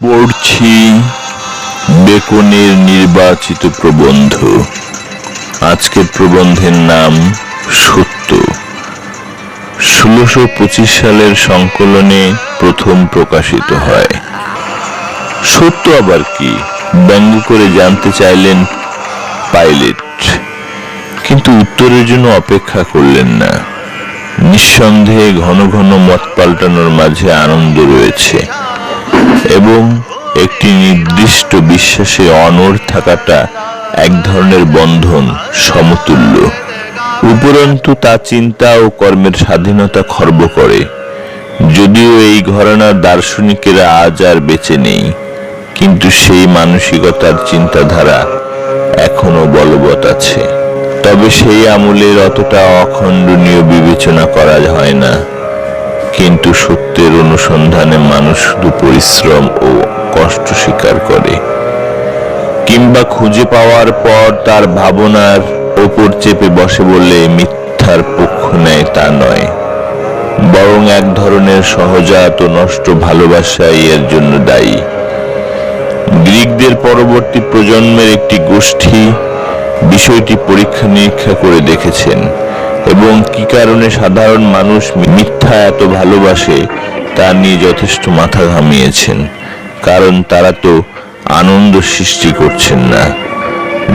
পড়ছি বেকনের নির্বাচিত প্রবন্ধ। আজকের প্রবন্ধের নাম সত্য। ষোলোশো পঁচিশ সালের সংকলনে প্রথম প্রকাশিত হয়। সত্য আবার কি? ব্যঙ্গ করে জানতে চাইলেন পাইলট। কিন্তু উত্তরের জন্য অপেক্ষা করলেন না। নিঃসন্দেহে ঘন ঘন মত পাল্টানোর মাঝে আনন্দ রয়েছে। এবং একটি নির্দিষ্ট বিশ্বাসে অনড় থাকাটা এক ধরনের বন্ধন, সমতুল্য। উপরন্তু তা চিন্তা ও কর্মের স্বাধীনতা খর্ব করে। যদিও এই ঘরানার দার্শনিকেরা আজ আর বেঁচে নেই, কিন্তু সেই মানসিকতার চিন্তাধারা এখনও বলবৎ আছে। তবে সেই আমলের অতটা অখণ্ডনীয় বিবেচনা করা হয় না। কিন্তু সত্যের অনুসন্ধানে মানুষ শুধু পরিশ্রম ও কষ্ট স্বীকার করে। কিংবা খুঁজে পাওয়ার পর তার ভাবনার ওপর চেপে বসে বলে মিথ্যার পক্ষ নেয় তা নয়। বরং এক ধরনের সহজাত নষ্ট ভালোবাসাই এর জন্য দায়ী। গ্রিকদের পরবর্তী প্রজন্মের একটি গোষ্ঠী বিষয়টি পরীক্ষা নিরীক্ষা করে দেখেছেন। এবং কি কারণে সাধারণ মানুষ মিথ্যা এত ভালোবাসে, তা নিয়ে যথেষ্ট মাথা ঘামিয়েছেন, কারণ তারা তো আনন্দ সৃষ্টি করছেন না।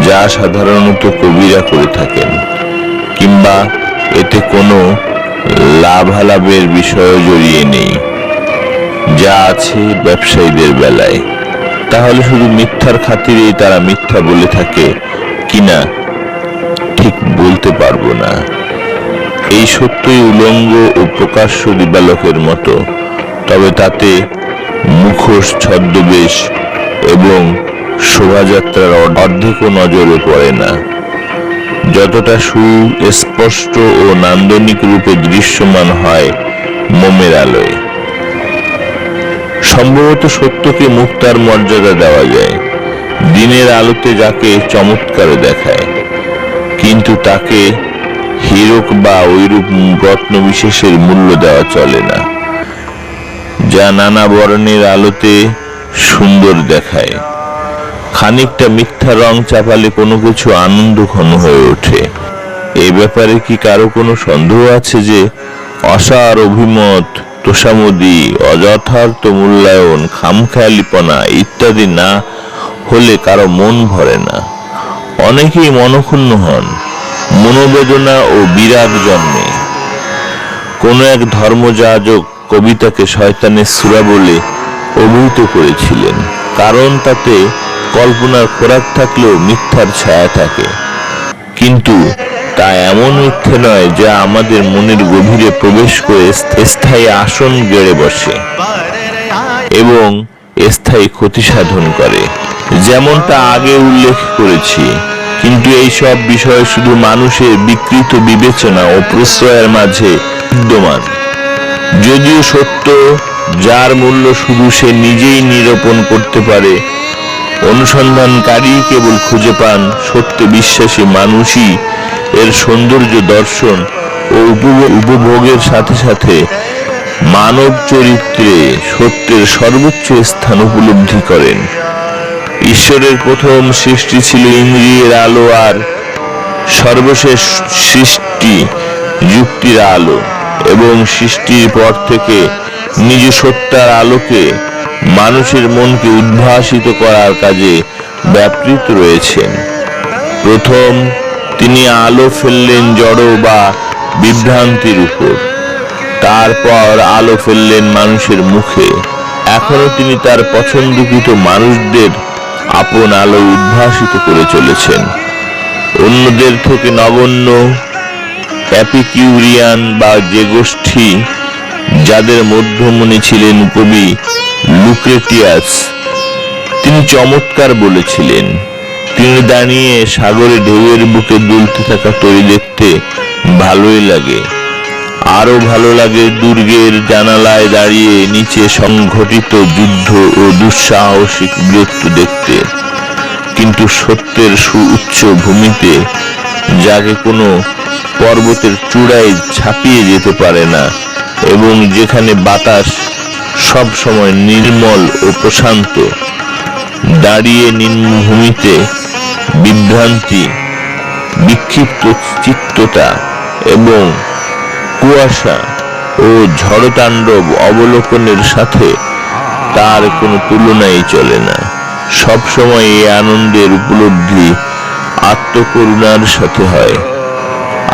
যা সাধারণত কবিরা করে থাকেন, কিংবা এতে কোনো লাভালাভের বিষয় জড়িয়ে নেই। যা আছে ব্যবসায়ীদের বেলায়। তাহলে শুধু মিথ্যার খাতিরেই তারা মিথ্যা বলে থাকে কিনা ঠিক বলতে পারব না। এই সত্যই উলঙ্গ ও প্রকাশ্য দিবালকের মতো। তবে তাতে মুখোশ, ছদ্মবেশ এবং শোভাযাত্রার অর্ধেকও নজরে পড়ে না। যতটা সুস্পষ্ট ও নান্দনিক রূপে দৃশ্যমান হয় মোমের আলোয়। সম্ভবত সত্যকে মুক্তার মর্যাদা দেওয়া যায়। দিনের আলোতে যাকে চমৎকারে দেখায়, কিন্তু তাকে হীরক বা ঐরূপ রত্ন বিশেষের মূল্য দেওয়া চলে না, যা নানা বর্ণের আলোতে সুন্দর দেখায়। খানিকটা মিথ্যা রং চাপালে কোনো কিছু আনন্দ ঘন হয়ে ওঠে। এই ব্যাপারে কি কারও কোনো সন্দেহ আছে যে অসার অভিমত, তোষামদি, অযথার্থ মূল্যায়ন, খামখেয়ালিপনা ইত্যাদি না হলে কারও মন ভরে না। অনেকেই মনক্ষুণ্ণ হন। মনোবেদনা ও বিরাগ জন্মে। কোন এক ধর্মযাজক কবিতাকে শয়তানের সুরা বলে অভিহিত করেছিলেন, কারণ তাতে কল্পনার খোরাক থাকলেও মিথ্যার ছায়া থাকে। কিন্তু তা এমন মিথ্যে নয় যা আমাদের মনের গভীরে প্রবেশ করে স্থায়ী আসন গেড়ে বসে এবং স্থায়ী ক্ষতি সাধন করে, যেমনটা আগে উল্লেখ করেছি। কিন্তু এই সব বিষয় শুধু মানুষের বিকৃত বিবেচনা ও প্রশ্রয়ের মাঝে বিদ্যমান। যদিও সত্য, যার মূল্য শুধু সে নিজেই নিরূপণ করতে পারে অনুসন্ধানকারী কেবল খুঁজে পান সত্যে বিশ্বাসী মানুষই এর সৌন্দর্য দর্শন ও উপভোগের সাথে সাথে মানব চরিত্রে সত্যের সর্বোচ্চ স্থান উপলব্ধি করেন। ঈশ্বরের প্রথম সৃষ্টি ছিল ইন্দ্রিয়ের আলো আর সর্বশেষ সৃষ্টি যুক্তির আলো এবং সৃষ্টির পর থেকে নিজ সত্তার আলোকে মানুষের মনকে উদ্ভাসিত করার কাজে ব্যাপৃত রয়েছেন। প্রথম, তিনি আলো ফেললেন জড় বা বিভ্রান্তির উপর। তারপর আলো ফেললেন মানুষের মুখে। এখনও তিনি তার পছন্দকৃত মানুষদের আপন আলো উদ্ভাসিত করে চলেছেন। অন্যদের থেকে নগণ্য অ্যাপিকিউরিয়ান বা যে গোষ্ঠী যাদের মধ্যমণি ছিলেন কবি লুক্রেটিয়াস, তিনি চমৎকার বলেছিলেন, তিনি দাঁড়িয়ে সাগরে ঢেউয়ের বুকে দুলতে থাকা তরি দেখতে ভালোই লাগে। আরও ভালো লাগে দুর্গের জানালায় দাঁড়িয়ে নিচে সংঘটিত যুদ্ধ ও দুঃসাহসিক বীরত্ব দেখতে। কিন্তু সত্যের সুউচ্চ ভূমিতে যাকে কোনো পর্বতের চূড়ায় ছাপিয়ে যেতে পারে না এবং যেখানে বাতাস সব সময় নির্মল ও প্রশান্ত, দাঁড়িয়ে নিম্নভূমিতে বিভ্রান্তি, বিক্ষিপ্ত চিত্ততা এবং কুয়াশা ও ঝড়তাণ্ডব অবলোকনের সাথে তার কোনো তুলনাই চলে না। সবসময় এই আনন্দের উপলব্ধি আত্মকরুণার সাথে হয়,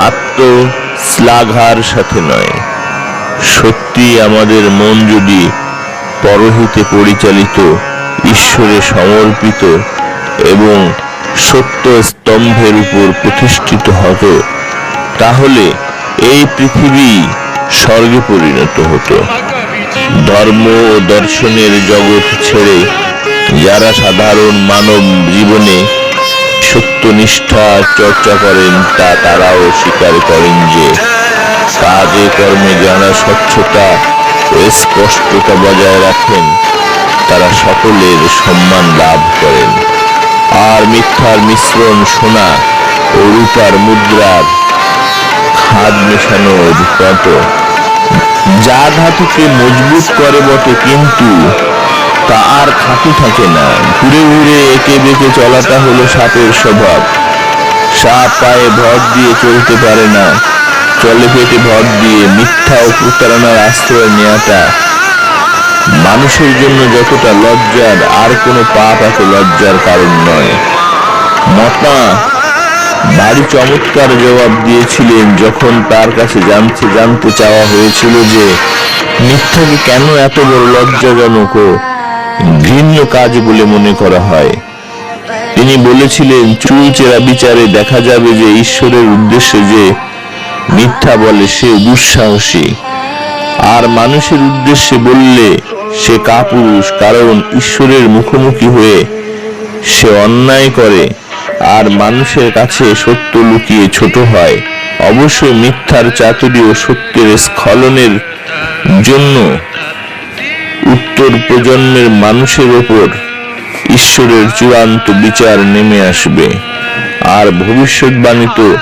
আত্মশ্লাঘার সাথে নয়। সত্যি আমাদের মন যদি পরহিতে পরিচালিত, ঈশ্বরে সমর্পিত এবং সত্য স্তম্ভের উপর প্রতিষ্ঠিত হতো তাহলে এই পৃথিবী স্বর্গে পরিণত হতো। ধর্ম ও দর্শনের জগৎ ছেড়ে যারা সাধারণ মানব জীবনে সত্যনিষ্ঠা চর্চা করেন, তা তারাও স্বীকার করেন যে কাজে কর্মে যারা স্বচ্ছতা ও স্পষ্টতা বজায় রাখেন, তারা সকলের সম্মান লাভ করেন। আর মিথ্যার মিশ্রণ সোনা ও রূপার মুদ্রার খাদ মেশানোর মতো যা ধাতুকে মজবুত করে বটে কিন্তু তা আর খাঁটি থাকে না। ঘুরে ঘুরে একে বেঁকে চলাটা হলো সাপের স্বভাব। সাপ পায়ে ভর দিয়ে চলতে পারে না। চলে পেটে ভর দিয়ে মিথ্যা ও প্রতারণার আশ্রয় নেওয়াটা। মানুষের জন্য যতটা লজ্জার, আর কোনো পাপ এত লজ্জার কারণ নয়। মতা ভারী চমৎকার জবাব দিয়েছিলেন যখন তার কাছে জানতে জানতে চাওয়া হয়েছিল যে, মিথ্যাকে কেন এত বড় লজ্জাজনক ও ঘৃণ্য কাজ বলে মনে করা হয়? তিনি বলেছিলেন চুলচেরা বিচারে দেখা যাবে যে ঈশ্বরের উদ্দেশ্যে যে, মিথ্যা বলে সে দুঃসাহসী। আর মানুষের উদ্দেশ্যে বললে সে কাপুরুষ, কারণ ঈশ্বরের মুখোমুখি হয়ে সে অন্যায় করে। আর মানুষের কাছে সত্য লুকিয়ে ছোট হয়। অবশ্য মিথ্যার চাতুরি ও সত্যের স্খলনের জন্য উত্তর প্রজন্মের মানুষের ওপর ঈশ্বরের চূড়ান্ত বিচার নেমে আসবে। আর ভবিষ্যৎবাণী তো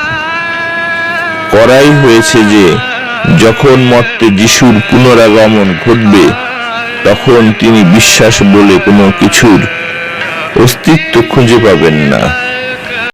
করাই হয়েছে যে, যখন মর্তে যিশুর পুনরাগমন ঘটবে, তখন তিনি বিশ্বাস বলে কোনো কিছুর অস্তিত্ব খুঁজে পাবেন না।